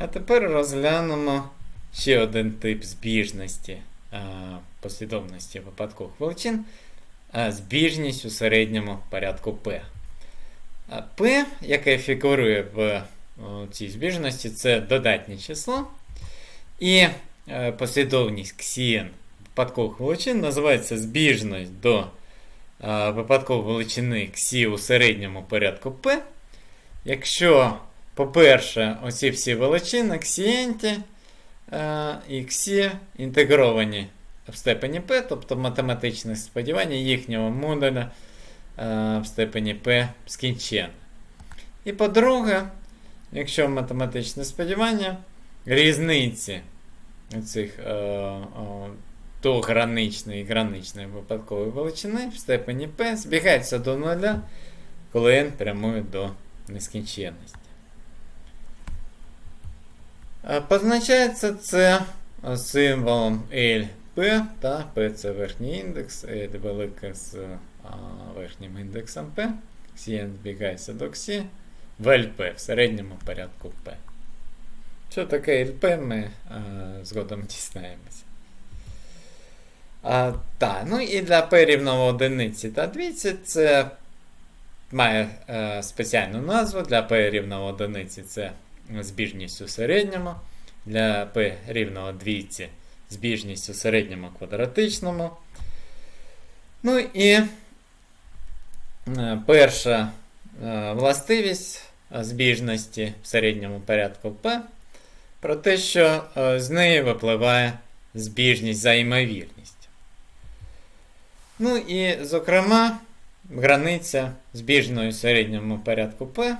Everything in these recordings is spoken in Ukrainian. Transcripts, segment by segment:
А тепер розглянемо ще один тип збіжності послідовності випадкових величин. Збіжність у середньому порядку P. P, яке фігурує в цій збіжності, це додатнє число. І е, послідовність ксієн випадкових величин називається збіжність до випадкової величини ксі у середньому порядку P. Якщо, по-перше, оці всі величини ксієнті е, і ксі інтегровані в степені P, тобто математичне сподівання їхнього модуля е, в степені P скінченне. І по-друге, якщо математичне сподівання, різниці цих е, граничної і граничної випадкової величини в степені P збігаються до нуля, коли n прямує до нескінченності. Е, Позначається це символом LP, та P це верхній індекс, L велике з а, верхнім індексом P. Xn збігається до Xi в LP, в середньому порядку P. Що таке LP, ми а, згодом дізнаємося. А, та, ну і для P рівного одиниці та двійці це має е, спеціальну назву. Для P рівного одиниці це збіжність у середньому. Для P рівного двійці у середньому квадратичному. Ну і е, перша е, властивість збіжності в середньому порядку P про те, що е, з неї випливає збіжність за ймовірність. Ну і, зокрема, границя збіжної середньому порядку P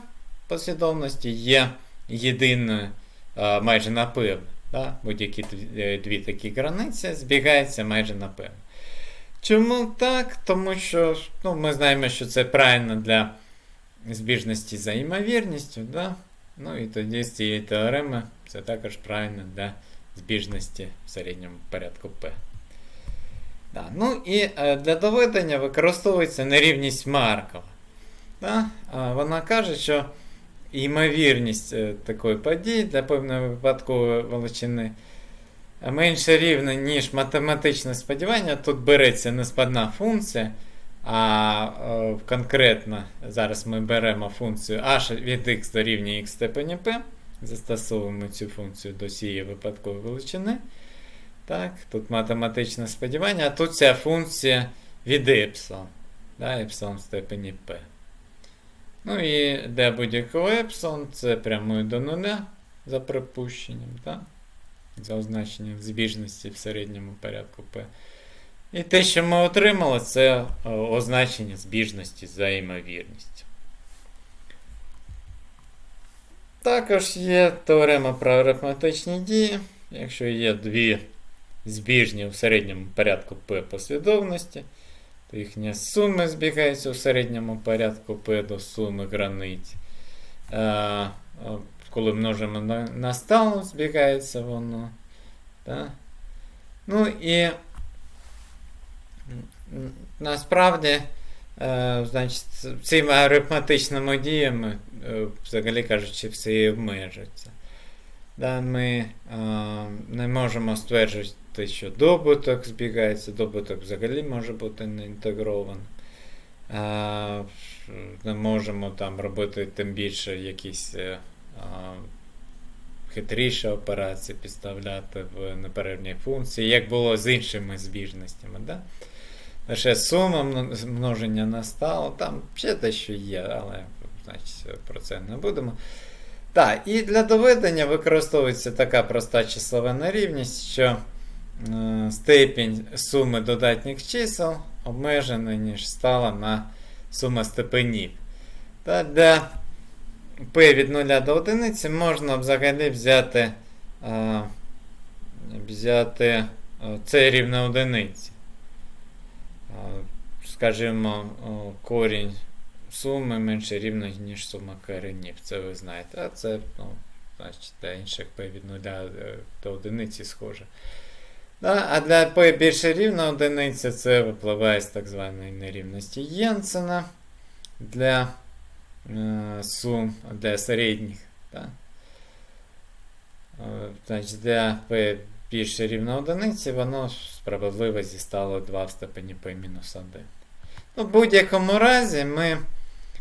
послідовності є єдиною а, майже напевно. Да? Будь-які дві, дві такі границі збігаються майже напевно. Чому так? Тому що ну, ми знаємо, що це правильно для збіжності за ймовірністю. Да? Ну і тоді з цієї теореми це також правильно для збіжності в середньому порядку P. Да. Ну і е, для доведення використовується нерівність Маркова. Да? Вона каже, що ймовірність е, такої події для певної випадкової величини менше рівна, ніж математичне сподівання. Тут береться неспадна функція. А е, конкретно зараз ми беремо функцію h від x дорівнює x степені p. Застосовуємо цю функцію до цієї випадкової величини. Так, Тут математичне сподівання, а тут ця функція від епсилон. Да, епсилон в степені p. Ну і для будь-якого епсилон це прямує до нуля за припущенням. Так? За означенням збіжності в середньому порядку p. І те, що ми отримали, це означення збіжності за ймовірністю. Також є теорема про арифметичні дії. Якщо є дві збіжні в середньому порядку P послідовності, то їхні суми збігаються в середньому порядку P до суми границь. А, коли множимо на, на сталу, збігається воно. Так? Ну і насправді, е, значить, цими арифметичними діями, е, взагалі кажучи, все і обмежується. Да, Ми е, не можемо стверджувати, що добуток збігається, добуток взагалі може бути не інтегрований. Е, не можемо там робити тим більше якісь е, хитріші операції, підставляти в неперервні функції, як було з іншими збіжностями. Да? Лише сума множення настало, там ще дещо є, але значить, про це не будемо. Так, і для доведення використовується така проста числова нерівність, що степінь суми додатніх чисел обмежена, ніж стала на сума степенів. Та для p від 0 до 1 можна взагалі взяти е, взяти це рівне одиниці. Е, скажімо, корінь суми менше рівно, ніж сума коренів. Це ви знаєте. А це, ну, значить, інших p від 0 до одиниці схоже. Да, а для p більше рівна одиниця це випливає з так званої нерівності Єнсена для е, сум для середніх. Да. значить, для p більше рівно одиниці, воно справедливо зістало 2 в степені p мінус 1. Ну, в будь-якому разі ми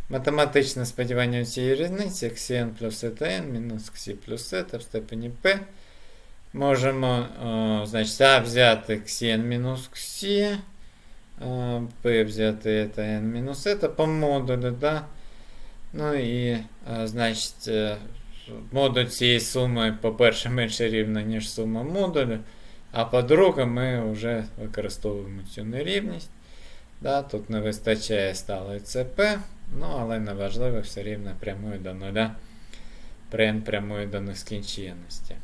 математичне сподівання цієї різниці xn плюс etn мінус xi плюс eta в степені p. Можемо о, значить, а взяти xn мінус xi, p взяти etn мінус eta по модулю, да? Ну і, о, значить, е, модуль цієї суми, по-перше, менше рівна, ніж сума модулю. А по-друге, ми вже використовуємо цю нерівність. Да, Тут не вистачає сталої ЦП, ну, але неважливо, все рівно прямує до нуля. Прен прямує до нескінченності.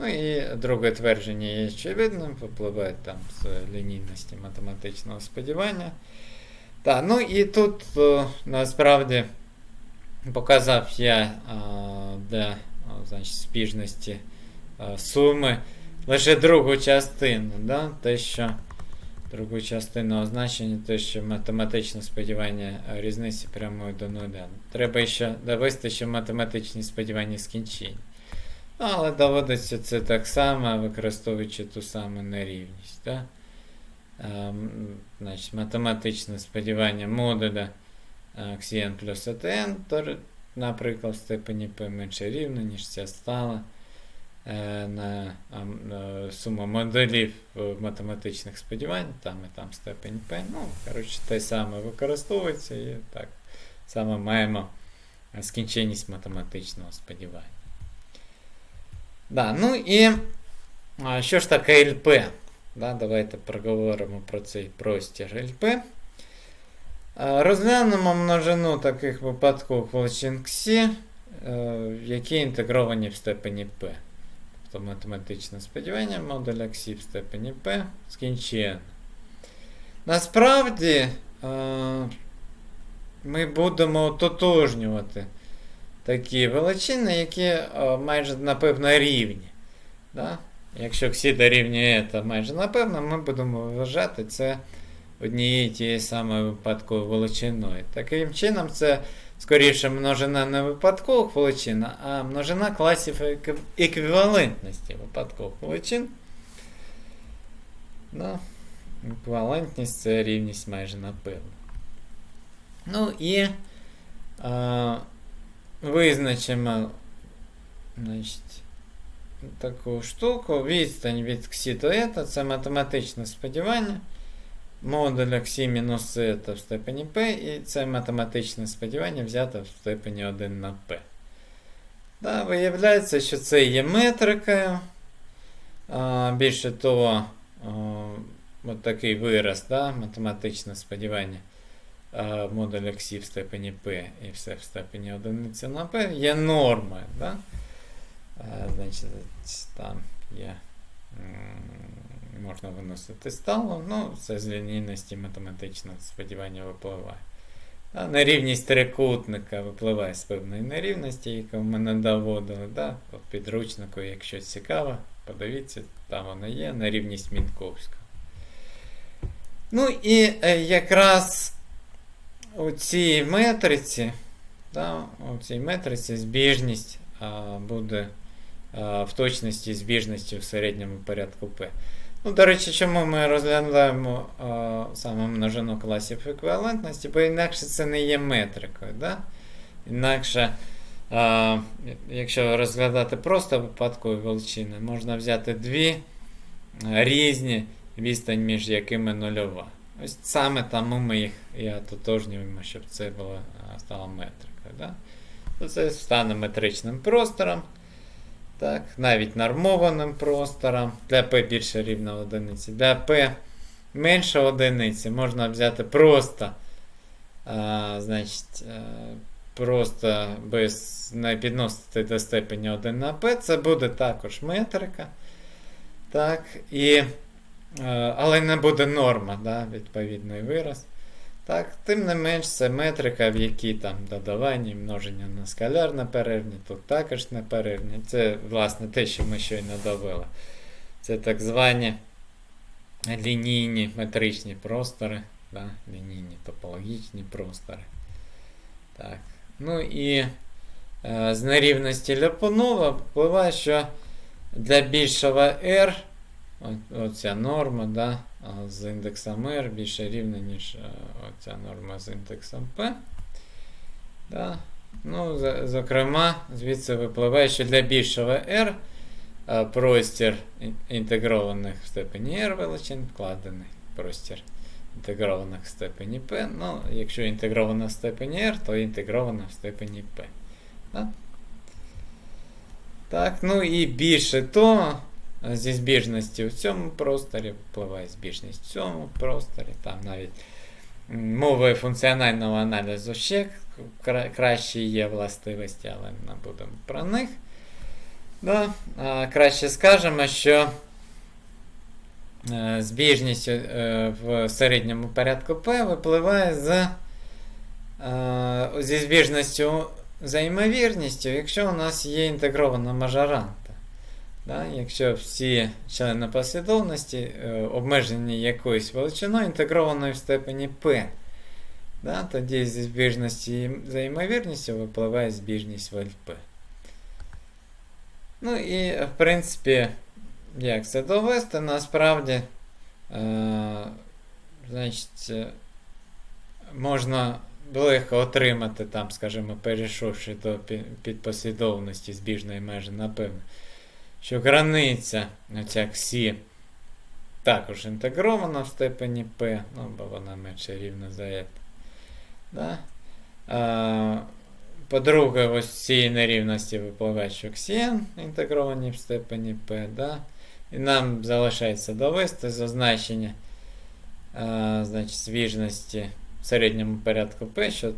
Ну і друге твердження є очевидним, випливає там з лінійності математичного сподівання. Так, ну і тут о, насправді показав я а, для значить, спіжності а, суми лише другу частину. Да? Те, що другу частину означення, те, що математичне сподівання різниці прямує до нуля. Треба ще довести, що математичні сподівання скінчені. Але доводиться це так само, використовуючи ту саму нерівність. Да? Ем, значить, математичне сподівання модуля xn плюс etn, то, наприклад, в степені p менше рівно, ніж ця стала е, на ам, е, суму моделів е, математичних сподівань, там і там степень p. Ну, коротше, те саме використовується і так само маємо е, скінченність математичного сподівання. Да, ну і що ж таке ЛП? Да, Давайте проговоримо про цей простір ЛП. Розглянемо множину таких випадкових величин Ксі, які інтегровані в степені P. Тобто математичне сподівання модуля Ксі в степені P скінчено. Насправді ми будемо ототожнювати такі величини, які майже напевно рівні. Да? Якщо всі дорівнює це майже напевно, ми будемо вважати це однією тією самою випадковою величиною. Таким чином, це скоріше множина не випадкових величин, а множина класів еквівалентності випадкових величин. Да? Еквівалентність це рівність майже напевно. Ну і. А, Визначимо значить, таку штуку. Відстань від ксі до ета це математичне сподівання. Модуля ксі мінус ета в степені p, і це математичне сподівання взято в степені 1 на p. Да, Виявляється, що це є метрикою. А, Більше того, а, от такий вираз, да, математичне сподівання модуль Ксі в степені P і все в степені 1 на P є нормою. Да? Значить, там є. Можна виносити стало, ну, це з лінійності математичного сподівання випливає. Да, Нерівність трикутника випливає з певної нерівності, яку ми не доводили. Да? По підручнику, якщо цікаво, подивіться, там вона є, нерівність Мінковського. Ну і е, якраз у цій метриці, да, у цій метриці збіжність а, буде а, в точності збіжності в середньому порядку P. Ну, До речі, чому ми розглядаємо а, саме множину класів еквівалентності, бо інакше це не є метрикою. Да? Інакше, а, якщо розглядати просто випадкові величини, можна взяти дві різні відстань, між якими нульова. Ось саме тому ми їх і ототожнюємо, щоб це було, стало метрикою. Да? Це стане метричним простором. Так, Навіть нормованим простором. Для P більше рівна одиниці. Для P менше одиниці можна взяти просто а, значить, а, просто без не підносити до степені 1 на P. Це буде також метрика. Так, і Е, але не буде норма, да, відповідний вираз. Так, Тим не менш, це метрика, в якій там додавання і множення на скалярне перерівня, тут також не перерівня. Це, власне, те, що ми щойно довели. Це так звані лінійні метричні простори, да, лінійні топологічні простори. Так. Ну і е, з нерівності Ляпунова впливає, що для більшого R Оця норма, да, з індексом R більше рівна, ніж е, оця норма з індексом P. Да. Ну, зокрема, звідси випливає, що для більшого R е, простір інтегрованих в степені R величин вкладений простір інтегрованих в степені P. Ну, якщо інтегрована в степені R, то інтегрована в степені P. Да? Так, ну і більше того, зі збіжності в цьому просторі впливає збіжність в цьому просторі. Там навіть м, мови функціонального аналізу ще кра- кращі є властивості, але не будемо про них. Да. А, краще скажемо, що е, збіжність е, в середньому порядку P випливає з, е, зі збіжністю за ймовірністю, якщо у нас є інтегрована мажоранта. Да? Якщо всі члени послідовності е, обмежені якоюсь величиною, інтегрованою в степені P, да? тоді зі збіжності за ймовірністю випливає збіжність в LP. Ну і, в принципі, як це довести, насправді, е, значить, можна легко отримати, там, скажімо, перейшовши до підпослідовності збіжної межі, напевно, що границя, оця ксі, також інтегрована в степені P, ну, бо вона менше рівна за это. Да? А, по-друге, ось цієї нерівності випливає, що ксієн інтегровані в степені P, да? і нам залишається довести зазначення а, значить, звіжності в середньому порядку P, що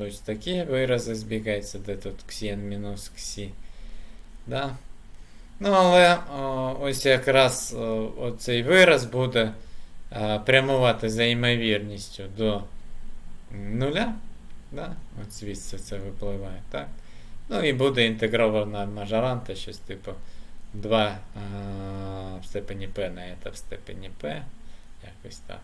ось такі вирази збігаються, де тут ксієн мінус ксі. Да? Ну, але о, ось якраз о, оцей вираз буде а, прямувати за ймовірністю до нуля. Да? От звідси це випливає, так? Ну і буде інтегрована мажоранта, щось типу 2 а, в степені P на це в степені P. Якось так.